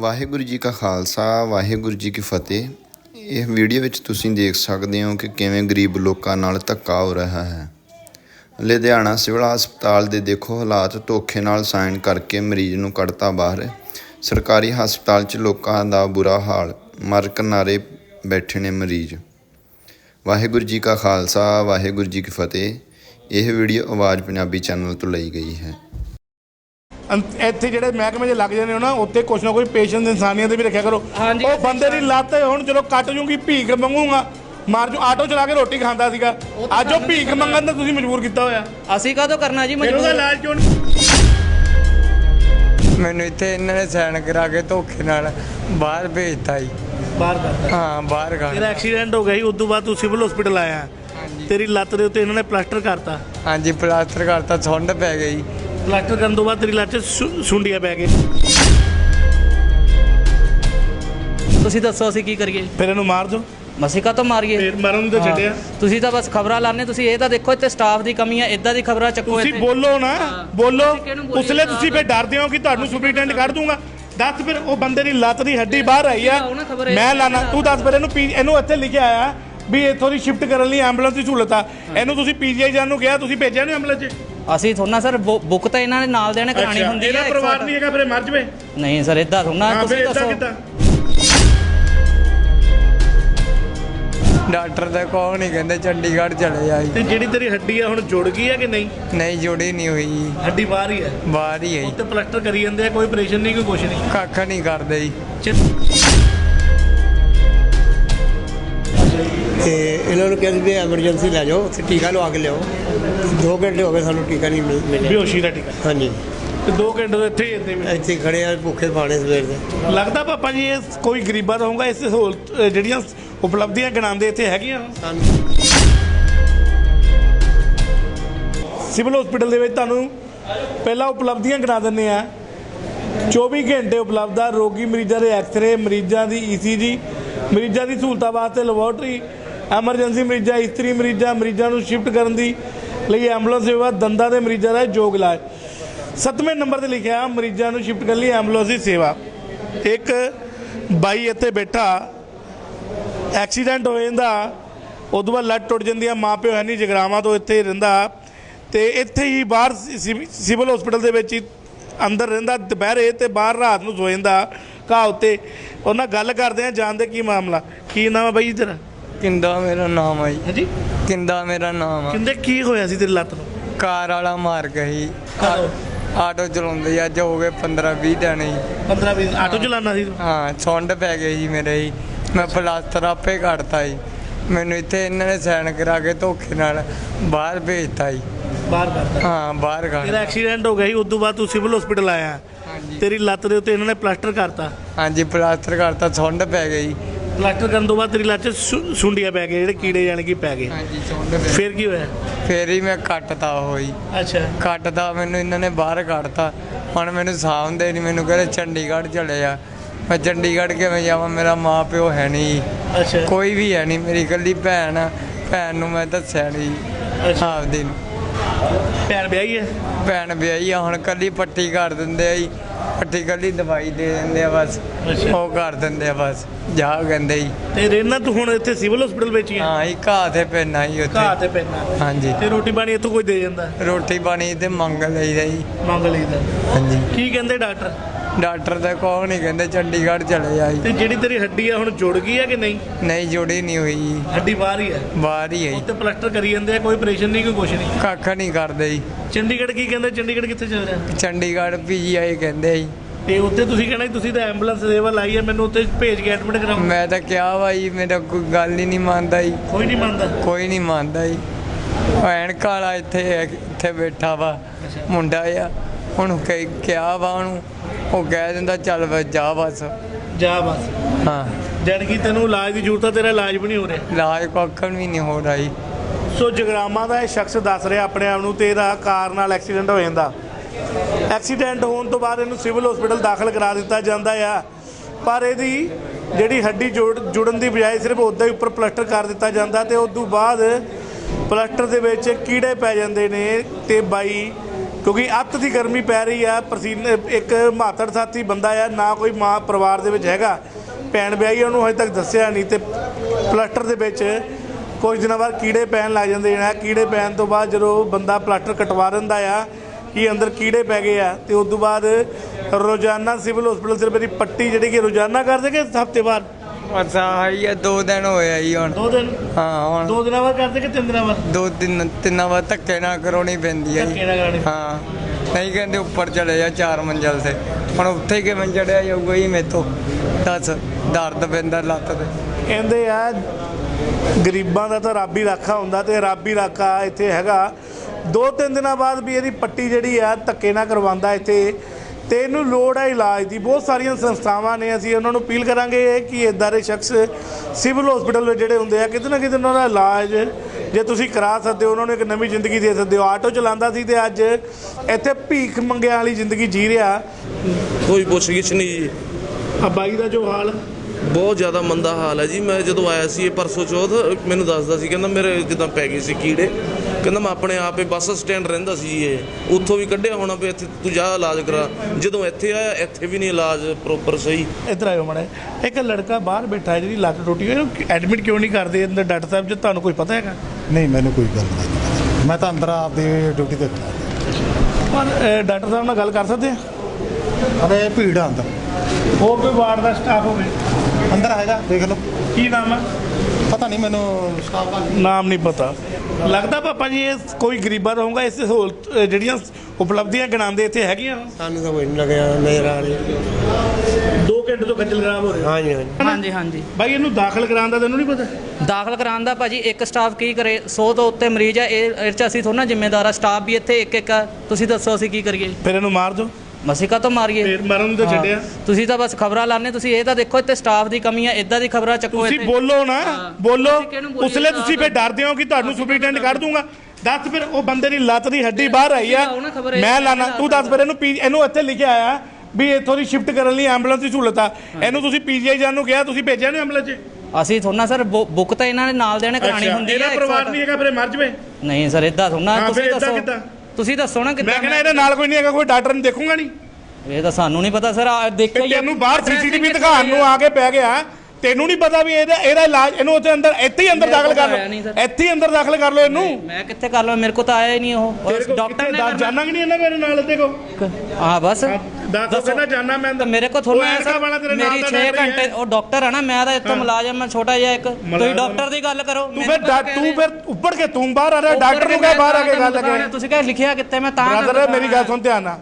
ਵਾਹਿਗੁਰੂ ਜੀ ਕਾ ਖਾਲਸਾ, ਵਾਹਿਗੁਰੂ ਜੀ ਕੀ ਫਤਿਹ। ਇਹ ਵੀਡੀਓ ਵਿੱਚ ਤੁਸੀਂ ਦੇਖ ਸਕਦੇ ਹੋ ਕਿ ਕਿਵੇਂ ਗਰੀਬ ਲੋਕਾਂ ਨਾਲ ਧੱਕਾ ਹੋ ਰਿਹਾ ਹੈ। ਲੁਧਿਆਣਾ ਸਿਵਲ ਹਸਪਤਾਲ ਦੇ ਦੇਖੋ ਹਾਲਾਤ ਧੋਖੇ ਨਾਲ ਸਾਈਨ ਕਰਕੇ ਮਰੀਜ਼ ਨੂੰ ਕੱਢਤਾ ਬਾਹਰ। ਸਰਕਾਰੀ ਹਸਪਤਾਲ 'ਚ ਲੋਕਾਂ ਦਾ ਬੁਰਾ ਹਾਲ, ਮਰ ਕਿਨਾਰੇ ਬੈਠੇ ਨੇ ਮਰੀਜ਼। ਵਾਹਿਗੁਰੂ ਜੀ ਕਾ ਖਾਲਸਾ, ਵਾਹਿਗੁਰੂ ਜੀ ਕੀ ਫਤਿਹ। ਇਹ ਵੀਡੀਓ ਆਵਾਜ਼ ਪੰਜਾਬੀ ਚੈਨਲ ਤੋਂ ਲਈ ਗਈ ਹੈ। ਇੱਥੇ ਜਿਹੜੇ ਮਹਿਕਮੇ 'ਚ ਲੱਗ ਜਾਂਦੇ ਹੋ ਨਾ ਉੱਥੇ ਕੁਛ ਨਾ ਕੋਈ ਪੇਸ਼ੈਂਸ ਇਨਸਾਨੀਅਤ ਵੀ ਰੱਖਿਆ ਕਰੋ। ਹਾਂਜੀ, ਉਹ ਬੰਦੇ ਦੀ ਲੱਤ ਹੁਣ ਜਦੋਂ ਕੱਟ ਜੂਗੀ ਭੀਖ ਮੰਗੂਗਾ। ਮਾਰ ਜੂ ਆਟੋ ਚਲਾ ਕੇ ਰੋਟੀ ਖਾਂਦਾ ਸੀਗਾ। ਅੱਜ ਉਹ ਭੀਖ ਮੰਗਣ ਤੇ ਤੁਸੀਂ ਮਜਬੂਰ ਕੀਤਾ ਹੋਇਆ। ਅਸੀਂ ਕਾਹਤੋਂ ਕਰਨਾ ਜੀ ਫਿਰ ਉਹਦਾ ਮਜਬੂਰ? ਕਿਉਂ ਨਹੀਂ ਮੈਨੂੰ ਇੱਥੇ ਇਹਨਾਂ ਨੇ ਸਾਈਨ ਕਰਾ ਕੇ ਧੋਖੇ ਨਾਲ ਬਾਹਰ ਭੇਜਤਾ ਜੀ। ਬਾਹਰ ਕਰਦਾ ਹਾਂ ਬਾਹਰ ਤੇਰਾ ਖਾਣ ਐਕਸੀਡੈਂਟ ਹੋ ਗਿਆ ਸੀ ਉਦੋਂ ਬਾਅਦ ਤੂੰ ਸਿਵਲ ਹਸਪੀਟਲ ਆਇਆ। ਤੇਰੀ ਲੱਤ ਦੇ ਉੱਤੇ ਇਹਨਾਂ ਨੇ ਪਲਾਸਟਰ ਕਰਤਾ। ਹਾਂਜੀ ਪਲਾਸਟਰ ਕਰਤਾ ਸੁੰਡ ਪੈ ਗਈ। ਪਲਾਸਟਰ ਕਰਨ ਤੋਂ ਬਾਅਦ ਤੇਰੀ ਲੱਤ 'ਚ ਸੁ- ਸੁੰਡੀਆਂ ਪੈ ਗਏ। ਤੁਸੀਂ ਦੱਸੋ ਅਸੀਂ ਕੀ ਕਰੀਏ? ਫਿਰ ਇਹਨੂੰ ਮਾਰ ਦੋ ਅਸੀਂ ਕਾਹਤੋਂ ਮਾਰੀਏ? ਫਿਰ ਮਰਨ ਨੂੰ ਤਾਂ ਹਾਂ। ਛੱਡਿਆ। ਤੁਸੀਂ ਤਾਂ ਬਸ ਖਬਰਾਂ ਲਾਣੇ ਤੁਸੀਂ ਇਹ ਤਾਂ ਦੇਖੋ ਇੱਥੇ ਸਟਾਫ ਦੀ ਕਮੀ ਹੈ ਇਦਾਂ ਦੀ ਖਬਰਾਂ ਚੱਕੋ ਤੁਸੀਂ ਬੋਲੋ ਨਾ। ਬੋਲੋ। ਤੁਸੀਂ ਕਿਹਨੂੰ ਉਸਲੇ ਤੁਸੀਂ ਫਿਰ ਡਰਦੇ ਹੋ ਕਿ ਤੁਹਾਨੂੰ ਸੁਪਰੀਟੈਂਡੈਂਟ ਕੱਢ ਦੂੰਗਾ ਦੱਸ ਫਿਰ ਉਹ ਬੰਦੇ ਦੀ ਲੱਤ ਦੀ ਹੱਡੀ ਬਾਹਰ ਆਈ ਆ। ਉਹ ਨਾ ਖਬਰ ਇਹ- ਮੈਂ ਲਾਣਾ ਤੂੰ ਦੱਸ ਫਿਰ ਇਹਨੂੰ ਪੀ- ਇਹਨੂੰ ਇੱਥੇ ਲਿਖਿਆ ਆਇਆ ਵੀ ਇੱਥੋਂ ਦੀ ਸ਼ਿਫਟ ਕਰਨ ਲਈ ਐਂਬੂਲੈਂਸ ਦੀ ਸਹੂਲਤ ਆ। ਇਹਨੂੰ ਤੁਸੀਂ ਪੀਜੀਆਈ ਜਾਣ ਨੂੰ ਕਿਹਾ ਤੁਸੀਂ ਭੇਜਿਆ ਨਹੀਂ ਐਂਬੂਲੈਂਸ 'ਚ? ਅਸੀਂ ਥੋੜਾ ਸਰ ਬੁੱਕ ਤਾਂ ਇਹਨਾਂ ਨੇ ਨਾਲ ਦੇਣੇ ਕਰਾਣੀ ਹੁੰਦੀ ਇਹਦਾ ਹੈ ਪਰਿਵਾਰ ਨਹੀਂ ਹੈਗਾ ਫਿਰ ਮਰ ਜਵੇ? ਨਹੀਂ ਸਰ ਇਦਾਂ ਥੋੜਾ ਤੁਸੀਂ ਦੱਸੋ। ਡਾਕਟਰ ਦੇ ਕੋਲ ਨਹੀਂ ਕਹਿੰਦੇ ਚੰਡੀਗੜ੍ਹ ਚਲੇ ਜਾ ਜੀ ਤੇ ਜਿਹੜੀ ਤੇਰੀ ਹੱਡੀ ਆ ਹੁਣ ਜੁੜ ਗਈ ਆ ਕਿ ਨਹੀਂ? ਨਹੀਂ ਜੁੜੀ ਨਹੀਂ ਹੋਈ ਹੱਡੀ ਬਾਹਰ ਹੀ ਹੈ ਬਾਹਰ ਹੀ ਹੈ ਉੱਤੇ ਪਲਾਸਟਰ ਕਰੀ ਜਾਂਦੇ ਆ ਕੋਈ ਆਪਰੇਸ਼ਨ ਨਹੀਂ ਕੋਈ ਕੁਛ ਨਹੀਂ। ਕੱਖ ਨਹੀਂ ਕਰਦੇ ਜੀ। ਤੇ ਇਹਨਾਂ ਨੂੰ ਕਹਿੰਦੇ ਵੀ ਐਮਰਜੈਂਸੀ ਲੈ ਜਾਓ ਤੇ ਟੀਕਾ ਲਵਾ ਕੇ ਲਿਆਓ। 2 ਘੰਟੇ ਹੋ ਗਏ ਸਾਨੂੰ ਟੀਕਾ ਨਹੀਂ ਮਿਲ- ਮਿਲਿਆ। ਬੇਹੋਸ਼ੀ ਦਾ ਟਿਕਾ। ਹਾਂਜੀ। ਤੇ 2 ਘੰਟੇ ਤੋਂ ਇੱਥੇ ਹੀ ਇੱਥੇ ਵੀ ਇੱਥੇ ਖੜੇ ਆ ਭੁੱਖੇ ਪਾਣੇ ਸਵੇਰ ਦੇ। ਲੱਗਦਾ ਪਾਪਾ ਜੀ ਇਹ ਕੋਈ ਗਰੀਬਾਂ ਦਾ ਹੋਊਗਾ ਇਸ ਸਹੂਲਤ ਅਹ ਜਿਹੜੀਆਂ ਉਪਲਬਧੀਆਂ ਗਣਾਉਂਦੇ ਇੱਥੇ ਹੈਗੀਆਂ? ਸਾਨੂੰ ਸਿਵਲ ਹਸਪੀਟਲ ਦੇ ਵਿੱਚ ਤੁਹਾਨੂੰ ਪਹਿਲਾਂ ਉਪਲਬਧੀਆਂ ਗਿਣਾ ਦਿੰਦੇ ਆ 24 ਘੰਟੇ ਉਪਲਬਧ ਆ ਰੋਗੀ ਮਰੀਜ਼ਾਂ ਦੇ ਐਕਸ-ਰੇ ਮਰੀਜ਼ਾਂ ਦੀ ਈਸੀਜੀ ਮਰੀਜ਼ਾਂ ਦੀ ਸਹੂਲਤਾਂ ਵਾਸਤੇ ਲੈਬੋਰਟਰੀ ਐਮਰਜੈਂਸੀ ਮਰੀਜ਼ਾਂ, ਇਸਤਰੀ ਮਰੀਜ਼ਾਂ ਮਰੀਜ਼ਾਂ ਨੂੰ ਸ਼ਿਫਟ ਕਰਨ ਦੀ ਲਈ ਐਂਬੂਲੈਂਸ ਸੇਵਾ ਦੰਦਾਂ ਦੇ ਮਰੀਜ਼ਾਂ ਦਾ ਯੋਗ ਇਲਾਜ। ਸੱਤਵੇਂ ਨੰਬਰ ਤੇ ਲਿਖਿਆ, ਮਰੀਜ਼ਾਂ ਨੂੰ ਸ਼ਿਫਟ ਕਰਨ ਲਈ ਐਂਬੂਲੈਂਸ ਦੀ ਸੇਵਾ। ਇੱਕ ਬਾਈ ਇੱਥੇ ਬੈਠਾ, ਐਕਸੀਡੈਂਟ ਹੋ ਜਾਂਦਾ, ਉਦੋਂ ਬਾਅਦ ਲੱਤ ਟੁੱਟ ਜਾਂਦੀ ਆ ਮਾਂ ਪਿਓ ਹੈ ਨਹੀਂ, ਜਗਰਾਵਾਂ ਤੋਂ ਇੱਥੇ ਰਹਿੰਦਾ, ਤੇ ਇੱਥੇ ਹੀ ਬਾਹਰ ਸਿਵ- ਸਿਵਲ ਹਸਪੀਟਲ ਦੇ ਵਿੱਚ ਹੀ ਅੰਦਰ ਰਹਿੰਦਾ, ਦੁਪਹਿਰੇ ਤੇ ਬਾਹਰ ਰਾਤ ਨੂੰ ਸੋ ਜਾਂਦਾ, ਘਾਹ ਉੱਤੇ। ਉਹਨਾਂ ਗੱਲ ਕਰਦੇ ਆ, ਜਾਣਦੇ ਕੀ ਮਾਮਲਾ? ਕੀ ਨਾਮ ਹੈ ਬਾਈ ਤੇਰਾ? ਕਿੰਦਾ ਮੇਰਾ ਨਾਮ ਹੈ ਜੀ। ਹਾਂਜੀ? ਕਿੰਦਾ ਮੇਰਾ ਨਾਮ ਆ। ਕਹਿੰਦੇ ਕੀ ਹੋਇਆ ਸੀ ਤੇਰੀ ਲੱਤ ਨੂੰ? ਕਾਰ ਵਾਲਾ ਮਾਰ ਗਈ ਆਟੋ ਚਲਾਉਂਦੇ ਅੱਜ ਹੋ ਗਏ 15 20 ਦਿਨ ਜੀ 15 20 ਆਟੋ ਚਲਾਉਣਾ ਸੀ? ਹਾਂ ਸੁੰਡ ਪੈ ਗਈ ਜੀ ਮੇਰੇ ਜੀ। ਮੈਂ ਪਲਾਸਟਰ ਆਪੇ ਕੱਢਤਾ ਜੀ। ਮੈਨੂੰ ਇੱਥੇ ਇਹਨਾਂ ਨੇ ਸਾਈਨ ਕਰਾ ਕੇ ਧੋਖੇ ਨਾਲ ਬਾਹਰ ਭੇਜਤਾ ਜੀ। ਬਾਹਰ ਕਰਦਾ ਹਾਂ ਬਾਹਰ ਤੇਰਾ ਕੱਢ ਐਕਸੀਡੈਂਟ ਹੋ ਗਿਆ ਸੀ ਉਦੋਂ ਬਾਅਦ ਤੂੰ ਸਿਵਲ ਹਸਪੀਟਲ ਆਇਆ। ਹਾਂਜੀ। ਤੇਰੀ ਲੱਤ ਦੇ ਉੱਤੇ ਇਹਨਾਂ ਨੇ ਪਲਾਸਟਰ ਕਰਤਾ। ਹਾਂਜੀ ਪਲਾਸਟਰ ਕਰਤਾ ਸੁੰਡ ਪੈ ਗਈ। ਪਲਾਸਟਰ ਕਰਨ ਤੋਂ ਬਾਅਦ ਤੇਰੀ ਲੱਤ 'ਚ ਸੁ- ਸੁੰਡੀਆਂ ਪੈ ਗਏ ਜਿਹੜੇ ਕੀੜੇ ਜਾਣ ਕੀ ਪੈ ਗਏ। ਹਾਂਜੀ ਸੁੰਡ ਪੈ ਫਿਰ ਕੀ ਹੋਇਆ? ਫੇਰ ਹੀ ਮੈਂ ਕੱਟਤਾ ਹੋਈ ਅੱਛਾ। ਕੱਟਦਾ ਮੈਨੂੰ ਇਹਨਾਂ ਨੇ ਬਾਹਰ ਕੱਢਤਾ। ਹੁਣ ਮੈਨੂੰ ਸਾਂਭਦੇ ਨਹੀਂ ਮੈਨੂੰ ਕਹਿੰਦੇ ਚੰਡੀਗੜ੍ਹ ਚਲੇ ਜਾ। ਮੈਂ ਚੰਡੀਗੜ੍ਹ ਕਿਵੇਂ ਜਾਵਾਂ ਮੇਰਾ ਮਾਂ ਪਿਓ ਹੈ ਨਹੀਂ ਅੱਛਾ। ਕੋਈ ਵੀ ਹੈ ਨਹੀਂ ਮੇਰੀ ਇਕੱਲੀ ਭੈਣ ਆ। ਭੈਣ ਨੂੰ ਮੈਂ ਦੱਸਿਆ ਨਹੀਂ ਅੱਛਾ। ਆਪਦੀ ਨੂੰ। ਭੈਣ ਵਿਆਹੀ ਹੈ? ਭੈਣ ਵਿਆਹੀ ਆ ਹੁਣ ਕੱਲੀ ਪੱਟੀ ਕਰ ਦਿੰਦੇ ਆ ਜੀ। ਪੱਟੀ ਕੱਲੀ ਦਵਾਈ ਦੇ ਦਿੰਦੇ ਆ ਬਸ। ਅੱਛਾ। ਉਹ ਕਰ ਦਿੰਦੇ ਆ ਬਸ। ਜਾ ਕਹਿੰਦੇ ਜੀ। ਤੇ ਰਹਿਣਾ ਤੂੰ ਹੁਣ ਇੱਥੇ ਸਿਵਲ ਹਸਪੀਟਲ ਵਿੱਚ ਹੀ ਹੈ ਹਾਂ ਹੀ ਘਾਹ ਤੇ ਪੈਣਾ ਜੀ ਘਾਹ ਉੱਥੇ ਤੇ ਪੈਣਾ। ਹਾਂਜੀ। ਤੇ ਰੋਟੀ ਪਾਣੀ ਇੱਥੋਂ ਕੋਈ ਦੇ ਜਾਂਦਾ? ਰੋਟੀ ਪਾਣੀ ਤੇ ਮੰਗ ਲਈਦਾ ਜੀ। ਮੰਗ ਲਈਦਾ। ਹਾਂਜੀ। ਕੀ ਕਹਿੰਦੇ ਡਾਕਟਰ? ਡਾਕਟਰ ਦੇ ਕੋਲ ਨਹੀਂ ਕਹਿੰਦੇ ਚੰਡੀਗੜ੍ਹ ਚਲੇ ਜਾ ਜੀ ਤੇ ਜਿਹੜੀ ਤੇਰੀ ਹੱਡੀ ਆ ਹੁਣ ਜੁੜ ਗਈ ਆ ਕਿ ਨਹੀਂ? ਨਹੀਂ ਜੁੜੀ ਨਹੀਂ ਹੋਈ ਜੀ। ਹੱਡੀ ਬਾਹਰ ਹੀ ਹੈ ਬਾਹਰ ਹੀ ਜੀ। ਉੱਤੇ ਪਲਾਸਟਰ ਕਰੀ ਜਾਂਦੇ ਆ ਕੋਈ ਆਪਰੇਸ਼ਨ ਨਹੀਂ ਕੋਈ ਕੁਛ ਨਹੀਂ ਕੱਖ ਨਹੀਂ ਕਰਦੇ ਜੀ। ਚੰਡੀਗੜ੍ਹ ਕੀ ਕਹਿੰਦੇ? ਚੰਡੀਗੜ੍ਹ ਕਿੱਥੇ ਚੱਲ ਰਿਹਾ? ਚੰਡੀਗੜ੍ਹ ਪੀਜੀਆਈ ਕਹਿੰਦੇ ਜੀ। ਤੇ ਉੱਤੇ ਤੁਸੀਂ ਕਹਿਣਾ ਤੁਸੀਂ ਤਾਂ ਐਂਬੂਲੈਂਸ ਸੇਵਾ ਲਾਈ ਹੈ ਮੈਨੂੰ ਉੱਤੇ ਭੇਜ ਕੇ ਐਡਮਿਟ ਕਰਾਓ। ਮੈਂ ਤਾਂ ਕਿਹਾ ਵਾ ਜੀ ਮੇਰਾ ਕੋਈ ਗੱਲ ਹੀ ਨਹੀਂ ਮੰਨਦਾ ਜੀ। ਕੋਈ ਨਹੀਂ ਮੰਨਦਾ? ਕੋਈ ਨਹੀਂ ਮੰਨਦਾ ਜੀ। ਐਨਕ ਵਾਲਾ ਇੱਥੇ ਇੱਥੇ ਬੈਠਾ ਵਾ। ਮੁੰਡਾ ਆ। ਉਹਨੂੰ ਕਹਿ ਕਿਹਾ ਵਾ ਉਹਨੂੰ ਉਹ ਕਹਿ ਦਿੰਦਾ ਚੱਲ ਬਸ ਜਾ ਬਸ। ਜਾ ਬਸ। ਹਾਂ। ਜਦ ਕਿ ਤੈਨੂੰ ਇਲਾਜ ਦੀ ਜ਼ਰੂਰਤ ਆ ਤੇਰਾ ਇਲਾਜ ਵੀ ਨਹੀਂ ਹੋ ਰਿਹਾ। ਇਲਾਜ ਕੱਖਣ ਵੀ ਨਹੀਂ ਹੋ ਰਿਹਾ ਜੀ। ਸੋ ਜਗਰਾਮਾ ਦਾ ਇਹ ਸ਼ਖਸ ਦੱਸ ਰਿਹਾ ਆਪਣੇ ਆਪ ਨੂੰ ਤੇ ਇਹਦਾ ਕਾਰ ਨਾਲ ਐਕਸੀਡੈਂਟ ਹੋ ਜਾਂਦਾ। ਐਕਸੀਡੈਂਟ ਹੋਣ ਤੋਂ ਬਾਅਦ ਇਹਨੂੰ ਸਿਵਲ ਹਸਪੀਟਲ ਦਾਖਲ ਕਰਾ ਦਿੱਤਾ ਜਾਂਦਾ ਆ। ਪਰ ਇਹਦੀ ਜਿਹੜੀ ਹੱਡੀ ਜੋੜ ਜੁੜਨ ਦੀ ਬਜਾਏ ਸਿਰਫ ਉੱਦਾਂ ਹੀ ਉੱਪਰ ਪਲਾਸਟਰ ਕਰ ਦਿੱਤਾ ਜਾਂਦਾ ਤੇ ਉਸ ਤੋਂ ਬਾਅਦ ਪਲਾਸਟਰ ਦੇ ਵਿੱਚ ਕੀੜੇ ਪੈ ਜਾਂਦੇ ਨੇ ਤੇ ਬਾਈ ਕਿਉਂਕਿ ਅੱਤ ਦੀ ਗਰਮੀ ਪੈ ਰਹੀ ਆ ਪਸੀਨੇ ਇੱਕ ਮਾਤੜ ਸਾਥੀ ਬੰਦਾ ਆ, ਨਾ ਕੋਈ ਮਾਂ ਪਰਿਵਾਰ ਦੇ ਵਿੱਚ ਹੈਗਾ। ਭੈਣ ਵਿਆਹੀ ਉਹਨੂੰ ਹਜੇ ਤੱਕ ਦੱਸਿਆ ਨਹੀਂ ਤੇ ਪਲਾਸਟਰ ਦੇ ਵਿੱਚ ਕੁਝ ਦਿਨਾਂ ਬਾਅਦ ਕੀੜੇ ਪੈਣ ਲੱਗ ਜਾਂਦੇ ਨੇ। ਕੀੜੇ ਪੈਣ ਤੋਂ ਬਾਅਦ ਜਦੋਂ ਬੰਦਾ ਪਲਾਸਟਰ ਕਟਵਾ ਦਿੰਦਾ ਆ ਕਿ ਅੰਦਰ ਕੀੜੇ ਪੈ ਗਏ ਆ ਤੇ ਉਸ ਤੋਂ ਬਾਅਦ ਰੋਜ਼ਾਨਾ ਸਿਵਲ ਹਸਪੀਟਲ ਸਿਰਫ ਇਹਦੀ ਪੱਟੀ ਜਿਹੜੀ ਕਿ ਰੋਜ਼ਾਨਾ ਕਰਦੇ ਕਿ ਹਫ਼ਤੇ ਬਾਅਦ? ਬਸ ਆਹੀ ਆ ਦੋ ਦਿਨ ਹੋਏ ਆ ਜੀ ਹੁਣ। ਦੋ ਦਿਨ? ਹਾਂ ਹੁਣ। ਦੋ ਦਿਨਾਂ ਬਾਅਦ ਕਰਦੇ ਕਿ ਤਿੰਨ ਦਿਨਾਂ ਬਾਅਦ? ਦੋ ਤਿੰਨ ਤਿੰਨਾਂ ਵਾਰ ਧੱਕੇ ਨਾ ਕਰਾਉਣੀ ਪੈਂਦੀ ਆ ਜੀ। ਧੱਕੇ ਨਾਲ ਕਰਾਉਣੀ। ਹਾਂ। ਨਹੀਂ ਕਹਿੰਦੇ ਉੱਪਰ ਚਲੇ ਜਾ ਚਾਰ ਮੰਜ਼ਲ ਤੇ। ਹੁਣ ਉੱਥੇ ਕਿਵੇਂ ਚੜਿਆ ਜਾਊਗਾ ਜੀ ਮੇਤੋਂ ਦੱਸ ਦਰਦ ਪੈਂਦਾ ਲੱਤ ਤੇ। ਕਹਿੰਦੇ ਆ ਗਰੀਬਾਂ ਦਾ ਤਾਂ ਰੱਬ ਹੀ ਰਾਖਾ ਹੁੰਦਾ ਤੇ ਰੱਬ ਹੀ ਰਾਖਾ ਇੱਥੇ ਹੈਗਾ। ਦੋ ਤਿੰਨ ਦਿਨਾਂ ਬਾਅਦ ਵੀ ਇਹਦੀ ਪੱਟੀ ਜਿਹੜੀ ਆ ਧੱਕੇ ਨਾਲ ਕਰਵਾਉਂਦਾ ਇੱਥੇ। ਤੇ ਇਹਨੂੰ ਲੋੜ ਹੈ ਇਲਾਜ ਦੀ। ਬਹੁਤ ਸਾਰੀਆਂ ਸੰਸਥਾਵਾਂ ਨੇ ਅਸੀਂ ਉਹਨਾਂ ਨੂੰ ਅਪੀਲ ਕਰਾਂਗੇ ਕਿ ਇਦਾਂ ਦੇ ਸ਼ਖਸ ਸਿਵਲ ਹਸਪੀਟਲ ਵਿੱਚ ਜਿਹੜੇ ਹੁੰਦੇ ਆ ਕਿਤੇ ਨਾ ਕਿਤੇ ਉਹਨਾਂ ਦਾ ਇਲਾਜ ਜੇ ਤੁਸੀਂ ਕਰਾ ਸਕਦੇ ਹੋ ਉਹਨਾਂ ਨੂੰ ਇੱਕ ਨਵੀਂ ਜ਼ਿੰਦਗੀ ਦੇ ਸਕਦੇ ਹੋ। ਆਟੋ ਚਲਾਉਂਦਾ ਸੀ ਤੇ ਅੱਜ ਇੱਥੇ ਭੀਖ ਮੰਗਿਆਂ ਵਾਲੀ ਜ਼ਿੰਦਗੀ ਜੀ ਰਿਹਾ। ਕੋਈ ਪੁੱਛਗਿੱਛ ਨਹੀਂ ਜੀ। ਆ ਬਾਈ ਦਾ ਜੋ ਹਾਲ? ਬਹੁਤ ਜ਼ਿਆਦਾ ਮੰਦਾ ਹਾਲ ਹੈ ਜੀ। ਮੈਂ ਜਦੋਂ ਆਇਆ ਸੀ ਇਹ ਪਰਸੋਂ ਚੌਥ ਮੈਨੂੰ ਦੱਸਦਾ ਸੀ ਕਹਿੰਦਾ ਮੇਰੇ ਜਿੱਦਾਂ ਪੈ ਗਏ ਸੀ ਕੀੜੇ। ਕਹਿੰਦਾ ਮੈਂ ਆਪਣੇ ਆਪ ਹੀ ਬੱਸ ਸਟੈਂਡ ਰਹਿੰਦਾ ਸੀ ਇਹ। ਉੱਥੋਂ ਵੀ ਕੱਢਿਆ ਹੋਣਾ ਵੀ ਇੱਥੇ ਤੂੰ ਜਾ ਇਲਾਜ ਕਰਾ। ਜਦੋਂ ਇੱਥੇ ਆਇਆ ਇੱਥੇ ਵੀ ਨਹੀਂ ਇਲਾਜ ਪ੍ਰੋਪਰ ਸਹੀ। ਇੱਧਰ ਆਇਓ ਮੜਾ ਇੱਕ ਲੜਕਾ ਬਾਹਰ ਬੈਠਾ ਹੈ ਜਿਹਦੀ ਲੱਤ ਟੁੱਟੀ ਹੋਈ ਉਹਨੂੰ ਐਡਮਿਟ ਕਿਉਂ ਨਹੀਂ ਕਰਦੇ? ਅੰਦਰ ਡਾਕਟਰ ਸਾਹਿਬ ਜੇ ਤੁਹਾਨੂੰ ਕੋਈ ਪਤਾ ਹੈਗਾ। ਨਹੀਂ ਮੈਨੂੰ ਕੋਈ ਗੱਲ ਨਹੀਂ। ਮੈਂ ਤਾਂ ਅੰਦਰ ਆਪਦੀ ਡਿਊਟੀ ਤੇ ਪਰ ਅਹ, ਡਾਕਟਰ ਸਾਹਿਬ ਨਾਲ ਗੱਲ ਕਰ ਸਕਦੇ ਆ? ਅਰੇ ਭੀੜ ਆ ਅੰਦਰ। ਹੋਰ ਕੋਈ ਵਾਰਡ ਦਾ ਸਟਾਫ ਹੋਵੇ? ਅੰਦਰ ਹੈਗਾ ਦੇਖ ਲਓ। ਕੀ ਨਾਮ ਹੈ ਪਤਾ ਨਹੀਂ ਮੈਨੂੰ ਸਟਾਫ ਦਾ ਨਾਮ ਨਹੀਂ ਪਤਾ। ਲੱਗਦਾ ਪਾਪਾ ਜੀ ਇਹ ਕੋਈ ਗਰੀਬਾਂ ਦਾ ਹੋਊਗਾ ਇਸ ਸਹੂਲਤ ਜਿਹੜੀਆਂ ਉਪਲਬਧੀਆਂ ਗਿਣਾਉਂਦੇ ਇੱਥੇ ਹੈਗੀਆਂ? ਸਾਨੂੰ ਤਾਂ ਕੋਈ ਨਹੀਂ ਲੱਗਿਆ ਨਜ਼ਰ ਆ ਰਹੀ 2 ਘੰਟੇ ਤੋਂ ਖੱਜਲ ਖਰਾਬ ਹੋ ਰਿਹਾ। ਹਾਂਜੀ ਹਾਂਜੀ। ਹਾਂਜੀ ਹਾਂਜੀ। ਬਾਈ ਇਹਨੂੰ ਦਾਖਲ ਕਰਾਉਣ ਦਾ ਤੈਨੂੰ ਨਹੀਂ ਪਤਾ? ਦਾਖਲ ਕਰਾਉਣ ਦਾ ਭਾਜੀ ਇੱਕ ਸਟਾਫ ਕੀ ਕਰੇ? 100 ਤੋਂ ਉੱਤੇ ਮਰੀਜ਼ ਆ ਇਹ ਇਹ 'ਚ ਅਸੀਂ ਥੋੜਾ ਜ਼ਿੰਮੇਦਾਰ ਆ। ਸਟਾਫ ਵੀ ਇੱਥੇ ਇੱਕ ਇੱਕ ਤੁਸੀਂ ਦੱਸੋ ਅਸੀਂ ਕੀ ਕਰੀਏ? ਫਿਰ ਇਹਨੂੰ ਮਾਰ ਦਿਓ। ਮਸੀਕਾ ਤੋਂ ਮਾਰੀਏ। ਫਿਰ ਮਰਨ ਨੂੰ ਤਾਂ ਹਾਂ। ਛੱਡਿਆ। ਤੁਸੀਂ ਤਾਂ ਬਸ ਖਬਰਾਂ ਲਾਣੇ ਤੁਸੀਂ ਇਹ ਤਾਂ ਦੇਖੋ ਇੱਥੇ ਸਟਾਫ ਦੀ ਕਮੀ ਆ। ਇਦਾਂ ਦੀ ਖਬਰਾਂ ਚੱਕੋ ਤੁਸੀਂ ਬੋਲੋ ਨਾ ਹਾਂ। ਬੋਲੋ। ਤੁਸੀਂ ਕਿਹਨੂੰ ਉਸਲੇ ਤੁਸੀਂ ਫਿਰ ਡਰਦੇ ਹੋ ਕਿ ਤੁਹਾਨੂੰ ਸੁਪਰੀਟੈਂਡ ਕੱਢ ਦੂੰਗਾ। ਦੱਸ ਫਿਰ ਉਹ ਬੰਦੇ ਦੀ ਲੱਤ ਦੀ ਹੱਡੀ ਬਾਹਰ ਆਈ ਆ। ਲਾਓ ਨਾ ਖਬਰ ਇਹ, ਮੈਂ ਲਾਣਾ। ਤੂੰ ਦੱਸ ਫਿਰ ਇਹਨੂੰ ਪੀ- ਇਹਨੂੰ ਇੱਥੇ ਲਿਖਿਆ ਆ ਵੀ ਇੱਥੋਂ ਦੀ ਸ਼ਿਫਟ ਕਰਨ ਲਈ ਐਂਬੂਲੈਂਸ ਦੀ ਸਹੂਲਤ ਆ। ਇਹਨੂੰ ਤੁਸੀਂ ਪੀਜੀਆਈ ਜਾਣ ਨੂੰ ਕਿਹਾ ਤੁਸੀਂ ਭੇਜਿਆ ਨਹੀਂ ਐਂਬੂਲੈਂਸ 'ਚ? ਅਸੀਂ ਥੋੜਾ ਸਰ ਬੁੱਕ ਤਾਂ ਇਹਨਾਂ ਨੇ ਨਾਲ ਦੇਣੇ ਕਰਾਣੀ ਅੱਛਾ, ਹੁੰਦੀ ਇਹਦਾ ਹੈ ਪਰਿਵਾਰ ਨਹੀਂ ਹੈਗਾ ਫਿਰ ਇਹ ਮਰ ਜਵੇ? ਨਹੀਂ ਸਰ ਇਦਾਂ ਥੋੜਾ ਹਾਂ, ਫਿਰ ਤੁਸੀਂ ਏਦਾਂ ਦੱਸੋ। ਕਿੱਦਾਂ? ਤੁਸੀਂ ਦੱਸੋ ਨਾ ਕਿੱਦਾਂ ਮੈਂ ਕਹਿੰਦਾ ਇਹਦੇ ਨਾਲ ਕੋਈ ਨਹੀਂ ਹੈਗਾ ਕੋਈ ਡਾਕਟਰ ਨਹੀਂ ਦੇਖੂਗਾ ਨਹੀਂ। ਇਹ ਤਾਂ ਸਾਨੂੰ ਨਹੀਂ ਪਤਾ ਸਰ ਆ ਦੇਖਿਆ ਹੀ। ਤੈਨੂੰ ਬਾਹਰ ਸੀਸੀਟੀਵੀ ਕਿੱਥੇ ਦਿਖਾਉਣ ਨੂੰ ਆ। ਕੇ ਪੈ ਗਿਆ ਤੈਨੂੰ ਨਹੀਂ ਪਤਾ ਵੀ ਇਹਦਾ ਇਹਦਾ ਇਲਾਜ ਇਹਨੂੰ ਉੱਥੇ ਅੰਦਰ ਇੱਥੇ ਹੀ ਅੰਦਰ ਦਾਖਲ ਕਰ ਲਓ। ਇੱਥੇ ਹੀ ਅੰਦਰ ਦਾਖਲ ਕਰ ਲਓ ਇਹਨੂੰ। ਮੈਂ ਕਿੱਥੇ ਕਰ ਲਵਾਂ? ਮੇਰੇ ਕੋ ਤਾਂ ਆਇਆ ਹੀ ਨਹੀਂ ਉਹ। ਡਾਕਟਰ ਨੇ ਦੱਸ ਜਾਣਾ ਕਿ ਨਹੀਂ ਇਹਨਾਂ ਮੇਰੇ ਨਾਲ ਦੇਖੋ। ਹਾਂ ਬਸ। ਦੱਸ ਕਹਿੰਦਾ ਜਾਣਾ ਮੈਂ ਤਾਂ ਮੇਰੇ ਕੋ ਉਹ ਥੋੜਾ ਐਨਕਾਂ ਵਾਲਾ ਤੇਰੇ ਨਾਲ ਮੇਰੀ ਦਾ 6 ਡਾਕਟਰ ਹੀ ਘੰਟੇ। ਉਹ ਡਾਕਟਰ ਹੈ ਨਾ ਮੈਂ ਤਾਂ ਇੱਥੇ ਮੁਲਾਜ਼ਮ ਮੈਂ ਛੋਟਾ ਜਿਹਾ ਇੱਕ। ਤੁਸੀਂ। ਡਾਕਟਰ ਦੀ ਗੱਲ ਕਰੋ। ਤੂੰ ਫਿਰ ਤਾਂ ਫਿਰ ਉੱਪਰ ਕੇ ਤੂੰ ਬਾਹਰ ਆ ਰਿਹਾ ਡਾਕਟਰ ਨੂੰ ਕਹਿ ਬਾਹਰ ਆ ਕੇ ਗੱਲ ਕਰ ਤੁਸੀਂ ਕਹੇ ਲਿਖਿਆ ਕਿੱਥੇ ਮੈਂ ਤਾਂ ਬ੍ਰਦਰ ਮੇਰੀ ਗੱਲ ਸੁਣ ਧਿਆਨ ਨਾਲ।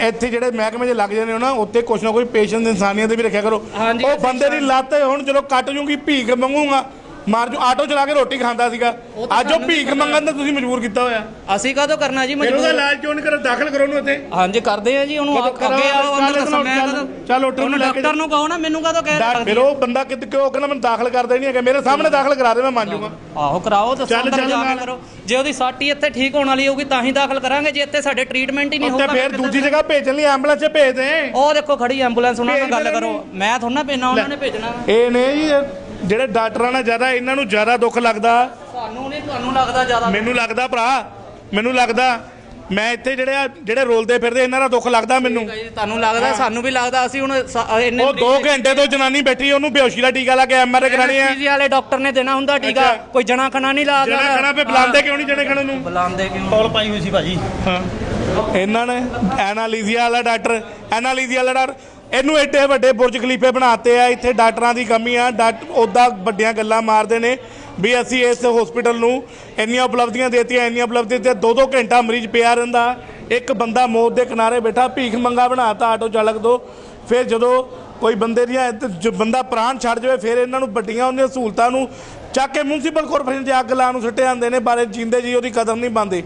ਇੱਥੇ ਜਿਹੜੇ ਮਹਿਕਮੇ 'ਚ ਲੱਗ ਜਾਂਦੇ ਹੋ ਨਾ ਉੱਥੇ ਕੁਛ ਨਾ ਕੋਈ ਪੇਸ਼ੈਂਟ ਇਨਸਾਨੀਅਤ ਵੀ ਰੱਖਿਆ ਕਰੋ। ਉਹ ਬੰਦੇ ਦੀ ਲੱਤ ਹੁਣ ਜਦੋਂ ਕੱਟ ਜੂਗੀ ਭੀਖ ਮੰਗੂਗਾ। ਮਾਰ ਜੂ ਆਟੋ ਚਲਾ ਕੇ ਰੋਟੀ ਖਾਂਦਾ ਸੀਗਾ। ਤਾਂ ਅੱਜ ਉਹ ਭੀਖ। ਮੰਗਣ ਤੇ ਤੁਸੀਂ ਮਜਬੂਰ ਕੀਤਾ ਹੋਇਆ। ਅਸੀਂ ਕਾਹਦੋਂ ਕਰਨਾ ਜੀ ਫਿਰ ਉਹਦਾ ਮਜਬੂਰ? ਕਿਉਂ ਨਹੀਂ ਕਰ? ਦਾਖਲ ਕਰੋ ਉਹਨੂੰ ਇੱਥੇ। ਹਾਂਜੀ ਕਰਦੇ ਆ ਜੀ ਉਹਨੂੰ ਅੱਗੇ ਆਓ? ਅੰਦਰ ਚੱਲ ਦੱਸੋ ਮੈਂ ਚੱਲ, ਕਦੋਂ ਚੱਲ ਉੱਠ ਉਹਨੂੰ ਲੈ ਕੇ ਡਾਕਟਰ ਨੂੰ ਕਹੋ ਨਾ ਮੈਨੂੰ ਕਾਹਦੋਂ ਕਹਿ ਡਾ- ਫਿਰ ਉਹ ਬੰਦਾ ਕਿਤੇ ਕਿਉਂ ਕਹਿੰਦਾ ਮੈਨੂੰ ਦਾਖਲ ਕਰਦਾ ਹੀ। ਨਹੀਂ ਹੈਗਾ ਮੇਰੇ ਸਾਹਮਣੇ ਦਾਖਲ ਕਰਾ ਦੇ ਮੈਂ ਮੰਨ ਜੂਗਾ। ਆਹੋ ਕਰਾਓ ਦੱਸੋ ਚੱਲ, ਅੰਦਰ ਚੱਲ ਜਾ ਕੇ ਨਾਲ। ਕਰੋ। ਜੇ ਉਹਦੀ ਸੱਟ ਹੀ ਇੱਥੇ ਠੀਕ ਹੋਣ ਵਾਲੀ ਹੋਊਗੀ ਤਾਂ ਹੀ ਦਾਖਲ ਕਰਾਂਗੇ। ਜੇ ਇੱਥੇ ਸਾਡੇ ਟ੍ਰੀਟਮੈਂਟ ਹੀ ਨਹੀਂ ਉੱਤੇ ਹੋਊਗਾ ਫਿਰ ਕਿੱਦਾਂ ਦੂਜੀ ਜਗ੍ਹਾ ਭੇਜਣ ਲਈ ਐਂਬੂਲੈਂਸ 'ਚ ਭੇਜ ਦੇ। ਉਹ ਦੇਖੋ ਖੜੀ ਐਂਬੂਲੈਂਸ ਉਹਨਾਂ ਨਾਲ ਭੇਜ ਗੱਲ ਦੇਣਾ ਕਰੋ। ਮੈਂ ਥੋੜਾ ਭੇਜਣਾ ਉਹਨਾਂ ਨੇ ਭੇਜਣਾ। ਇਹ ਨੇ ਜੀ ਇਹ ਜਿਹੜੇ ਡਾਕਟਰਾਂ ਨਾਲ ਜ਼ਿਆਦਾ ਇਹਨਾਂ ਨੂੰ ਜ਼ਿਆਦਾ ਦੁੱਖ ਲੱਗਦਾ? ਸਾਨੂੰ ਨਹੀਂ ਤੁਹਾਨੂੰ ਲੱਗਦਾ ਜ਼ਿਆਦਾ? ਮੈਨੂੰ ਲੱਗਦਾ ਭਰਾ ਮੈਨੂੰ ਲੱਗਦਾ ਮੈਂ ਇੱਥੇ ਜਿਹੜੇ ਆ- ਜਿਹੜੇ ਰੋਲਦੇ ਫਿਰਦੇ ਇਹਨਾਂ ਦਾ ਦੁੱਖ ਲੱਗਦਾ ਮੈਨੂੰ? ਤੁਹਾਨੂੰ ਲੱਗਦਾ ਸਾਨੂੰ ਵੀ ਲੱਗਦਾ ਅਸੀਂ ਹੁਣ ਇੰਨੇ ਉਹ 2 ਘੰਟੇ ਤੋਂ ਜਨਾਨੀ ਬੈਠੀ ਉਹਨੂੰ ਬੇਹੋਸ਼ੀ ਦਾ ਟੀਕਾ ਲਾ ਕੇ ਐਮਆਰਆਈ ਕਰਾਣੀ ਆ। ਪੀਜੀ ਵਾਲੇ ਡਾਕਟਰ ਨੇ ਦੇਣਾ ਹੁੰਦਾ ਟੀਕਾ। ਕੋਈ ਜਣਾ ਖਣਾ ਨਹੀਂ ਲਾ ਜਣਾ ਖਣਾ ਪੇ ਬੁਲਾਉਂਦੇ ਕਿਉਂ ਨਹੀਂ ਜਣੇ ਖਣੇ ਨੂੰ? ਬੁਲਾਉਂਦੇ ਕਿਉਂ ਪੌਲ ਪਾਈ ਹੋਈ ਸੀ ਭਾਜੀ। ਹਾਂ। ਇਹਨਾਂ ਨੇ ਐਨਾਲੀਜ਼ੀਆ ਵਾਲਾ ਡਾਕਟਰ ਐਨਾਲੀਜ਼ੀਆ ਵਾਲਾ ਡਾਕਟਰ ਇਹਨੂੰ ਐਡੇ ਵੱਡੇ ਬੁਰਜ ਖਲੀਫੇ ਬਣਾਤੇ ਆ, ਇੱਥੇ ਡਾਕਟਰਾਂ ਦੀ ਕਮੀ ਆ ਡਾਕਟਰ ਉਹਦਾ ਵੱਡੀਆਂ ਗੱਲਾਂ ਮਾਰਦੇ ਨੇ ਵੀ ਅਸੀਂ ਇਸ ਹਸਪੀਟਲ ਨੂੰ ਇੰਨੀਆਂ ਉਪਲਬਧੀਆਂ ਦੇਤੀਆਂ, ਇੰਨੀਆਂ ਉਪਲਬਧੀਆਂ ਤੇ ਦੋ ਦੋ ਘੰਟਾ ਮਰੀਜ਼ ਪਿਆ ਰਹਿੰਦਾ, ਇੱਕ ਬੰਦਾ ਮੌਤ ਦੇ ਕਿਨਾਰੇ ਬੈਠਾ, ਭੀਖ ਮੰਗਾ ਬਣਾਤਾ, ਆਟੋ ਚਾਲਕ ਤੋਂ, ਫਿਰ ਜਦੋਂ ਕੋਈ ਬੰਦੇ ਦੀਆਂ ਜੋ ਬੰਦਾ ਪ੍ਰਾਣ ਛੱਡ ਜਾਵੇ, ਫਿਰ ਇਹਨਾਂ ਨੂੰ ਵੱਡੀਆਂ ਉਹਨਾਂ ਸਹੂਲਤਾਂ ਨੂੰ ਚੱਕ ਕੇ ਮਿਊਨਿਸਪਲ ਕਾਰਪੋਰੇਸ਼ਨ 'ਚ ਅੱਗ ਲਾਉਣ ਨੂੰ ਸੁੱਟੇ ਜਾਂਦੇ ਨੇ, ਬਾਰੇ ਜਿੰਦੇ ਜੀ ਉਹਦੀ ਕਦਰ ਨਹੀਂ ਪਾਉਂਦੇ